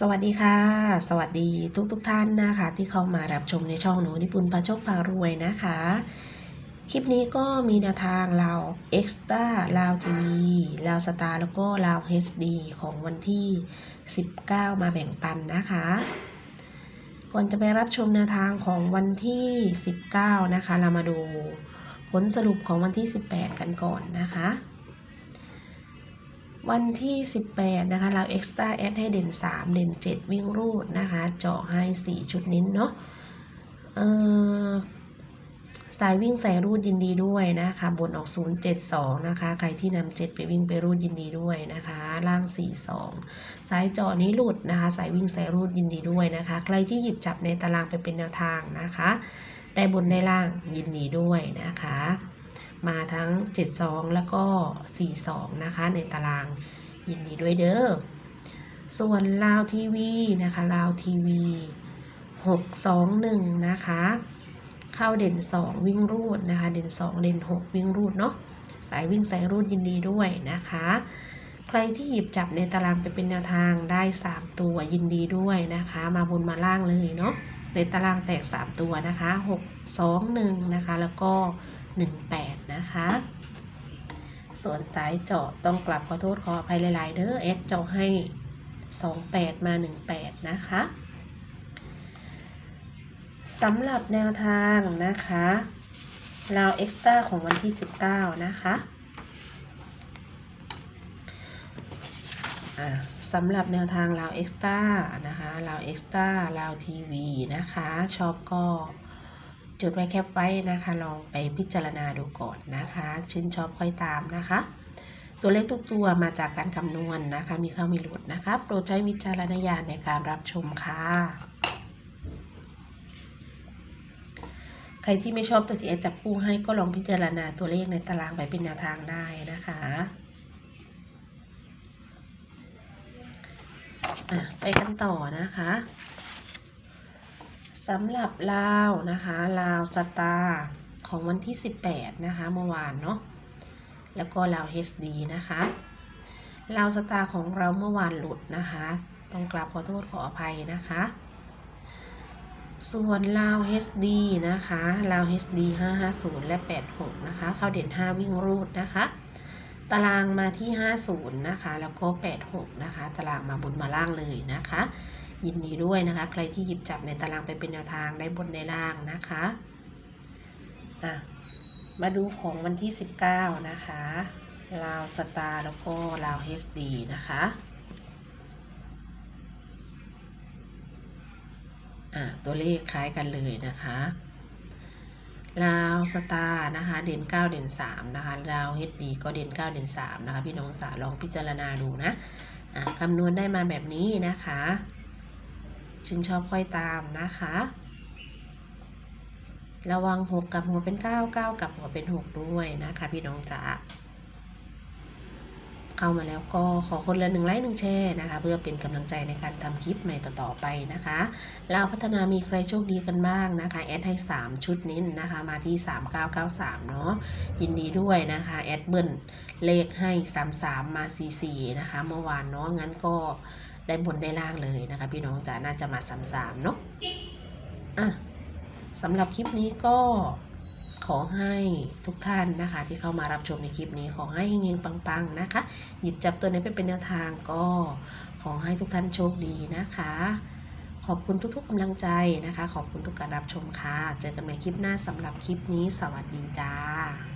สวัสดีค่ะ สวัสดีทุกทุกๆท่านนะคะ ที่เข้ามารับชมในช่องหนูนิปุนพาโชคพารวยนะคะ คลิปนี้ก็มีแนวทางลาวเอ็กซ์ต้าลาวทีวีลาวสตาร์แล้วก็ลาว HD ของวันที่ 19 มาแบ่งปันนะคะ ก่อนจะไปรับชมแนวทางของวันที่ 19 นะคะ เรามาดูผลสรุปของวันที่ 18 กันก่อนนะคะ วันที่ 18 นะคะ เรา extra add ให้เด่น 3 เด่น 7 วิ่งรูดนะคะ เจาะให้ 4 ชุดนิ้นเนาะสายวิ่งใส่รูดยินดีด้วยนะคะ บนออก 072 นะคะ ใครที่นำ7ไปวิ่งไปรูดยินดีด้วยนะคะ ล่าง 42 สายเจาะนี้หลุดนะคะ สายวิ่งใส่รูดยินดีด้วยนะคะ ใครที่หยิบจับในตารางไปเป็นแนวทางนะคะ ได้บนได้ล่างยินดีด้วยนะคะ มาทั้ง 72 แล้วก็ 42 นะคะ ในตารางยินดีด้วยเด้อ ส่วนลาวทีวีนะคะลาวทีวี 621 นะคะ เข้าเด่น 2 วิ่งรูดนะคะ เด่น 2 เด่น 6 วิ่งรูดเนาะสายวิ่งสายรูดยินดีด้วยนะคะ ใครที่หยิบจับในตารางไปเป็นแนวทางได้ 3 ตัวยินดีด้วยนะคะ มาบนมาล่างเลยเนาะในตารางแตก 3 ตัวนะคะ 6 2 1 นะคะ แล้วก็ 18 นะคะ ส่วนสายเจาะต้องกลับขอโทษขออภัยหลาย ๆ เด้อแอดเจาะให้ 28 มา 18 นะคะสำหรับแนวทางนะคะราวเอ็กซ์ต้าของวันที่ 19 นะคะสำหรับแนวทางราวเอ็กซ์ต้านะคะราวเอ็กซ์ต้าราวทีวีนะคะ ชอบก็ จุดไว้แคปไว้นะคะ ลองไปพิจารณาดูก่อนนะคะ ชื่นชอบค่อยตามนะคะ ตัวเลขทุกตัวมาจากการคำนวณนนะคะ มีเข้ามีหลุดนะคะ โปรดใช้วิจารณญาณในการรับชมค่ะใครที่ไม่ชอบตัวที่แอจับคู่ให้ก็ลองพิจารณาตัวเลขในตารางไปเป็นแนวทางได้นะคะะไปกันต่อนะคะ สำหรับลาวนะคะลาวสตาร์ของวันที่ 18 นะคะ เมื่อวานเนาะแล้วก็ลาว HD นะคะลาวสตาร์ของเราเมื่อวานหลุดนะคะ ต้องกราบขอโทษขออภัยนะคะ ส่วนลาว HD นะคะลาว HD 550 และ 86 นะคะ เข้าเด่น 5 วิ่งรูดนะคะ ตารางมาที่ 50 นะคะ แล้วก็ 86 นะคะ ตารางมาบนมาล่างเลยนะคะ ยินดีด้วยนะคะ ใครที่หยิบจับในตารางไปเป็นแนวทางได้บนได้ล่างนะคะอะมาดูของวันที่ 19 นะคะลาวสตาร์แล้วก็ลาว HD นะคะอะตัวเลขคล้ายกันเลยนะคะลาวสตาร์นะคะ เด่น 9 เด่น 3 นะคะลาว HD ก็เด่น 9 เด่น 3 นะคะ พี่น้องจ๋าลองพิจารณาดูนะะคำนวณได้มาแบบนี้นะคะ ชื่นชอบค่อยตามนะคะ ระวังหกกับหัวเป็นเก้าเก้ากับหัวเป็นหกด้วยนะคะ พี่น้องจ๋าเข้ามาแล้วก็ขอคนละหนึ่งไลค์หนึ่งแชร์นะคะ เพื่อเป็นกำลังใจในการทำคลิปใหม่ต่อๆไปนะคะ เราพัฒนามีใครโชคดีกันบ้างนะคะ แอดให้ 3 ชุดนี้นะคะ มาที่ 3993 เนาะยินดีด้วยนะคะ แอดเบิ้ลเลขให้ 33 มา 44 นะคะ เมื่อวานเนาะงั้นก็ ได้บนได้ล่างเลยนะคะ พี่น้องจ๋าน่าจะมา33เนาะอะสำหรับคลิปนี้ก็ขอให้ทุกท่านนะคะ ที่เข้ามารับชมในคลิปนี้ขอให้เฮงๆปังๆนะคะ หยิบจับตัวนี้ไปเป็นแนวทางก็ขอให้ทุกท่านโชคดีนะคะ ขอบคุณทุกๆกำลังใจนะคะ ขอบคุณทุกการรับชมค่ะ เจอกันใหม่คลิปหน้าสำหรับคลิปนี้ สวัสดีจ้า